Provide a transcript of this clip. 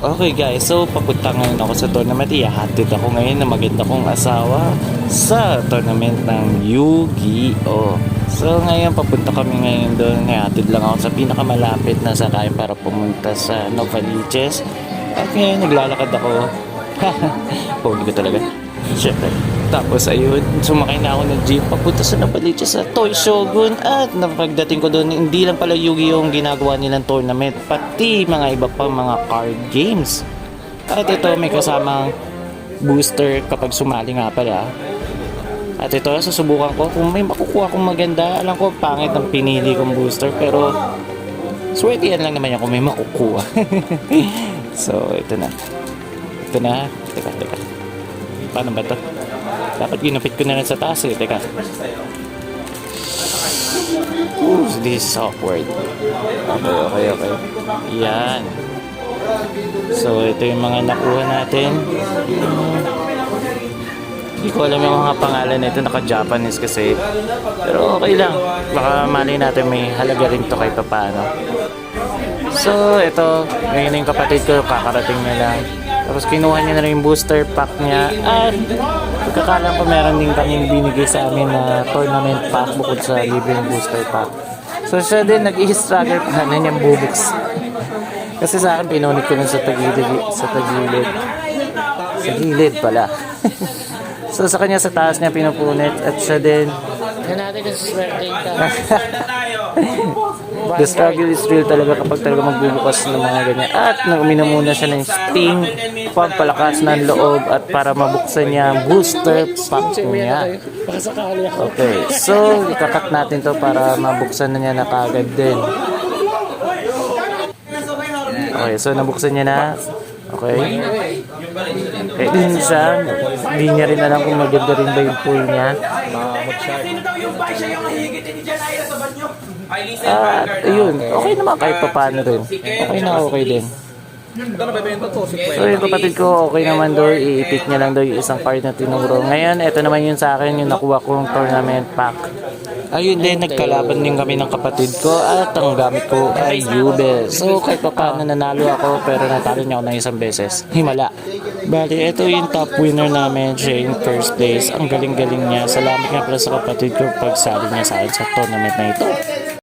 Okay guys, so papunta ngayon ako sa tournament. Ihahatid ako ngayon na maganda kong asawa sa tournament ng Yu-Gi-Oh! So ngayon papunta kami ngayon doon. Ihahatid lang ako sa pinakamalapit na sakayan para pumunta sa Novaliches. At ngayon naglalakad ako. Pogi ko talaga. Siyempre. Tapos ayun, sumakay na ako ng jeep papunta sa Novaliches sa Toy Shogun at napagdating ko doon, hindi lang pala Yu-Gi-Oh! ang ginagawa nilang tournament, pati mga iba pang mga card games. At ito may kasamang booster kapag sumali nga pala. At ito, susubukan ko kung may makukuha kong maganda. Alam ko, pangit ang pinili kong booster, pero swerte yan lang naman yan kung may makukuha. so, ito na. Ito na. Teka, teka. Paano ba to? Dapat ginupit ko na lang sa taas eh. Teka. Ooh, this is awkward. Okay, okay, okay. Yan. So, ito yung mga nakuha natin. Hindi ko alam yung mga pangalan nito. Naka-Japanese kasi. Pero okay lang. Baka mali natin may halaga rin to kahit paano. So, ito. Ngayon yung kapatid ko. Kakarating na lang. Tapos kinuha niya na rin yung booster pack niya. At pagkakalang ko meron din kaming binigay sa amin na tournament pack bukod sa libreng booster pack. So siya din nag-i-struggle pa na niyang bubuks. Kasi sa akin pinunit ko nun sa tagilid. Sa tagilid. Sa gilid pala. so sa kanya sa taas niya pinupunit at siya din Yan natin kung swerte ka. The struggle is real talaga kapag talaga magbubukas ng mga ganyan. At nang uminom muna siya ng sting, pampalakas ng loob at para mabuksan niya ang booster pack niya. Okay, so ikakat natin to para mabuksan na niya na kagad din. Okay, so nabuksan niya na. Okay. Okay din siya. Hindi niya rin alam kung maganda rin ba yung pull niya. At ayun, okay naman kahit pa paano rin. Okay na okay din. So yung kapatid ko, okay naman daw, iipit niya lang daw yung isang card na tinuro. Ngayon, ito naman yun sa akin, yung nakuha kong tournament pack. Ayun din, nagkalaban din kami ng kapatid ko at ang gamit ko ay Yubel. So kahit pa paano nanalo ako pero natalo niya ako ng isang beses. Himala. Bali, ito yung top winner namin, siya yung first place. Ang galing-galing niya. Salamat nga pala sa kapatid ko pagsali niya sa akin sa tournament na ito.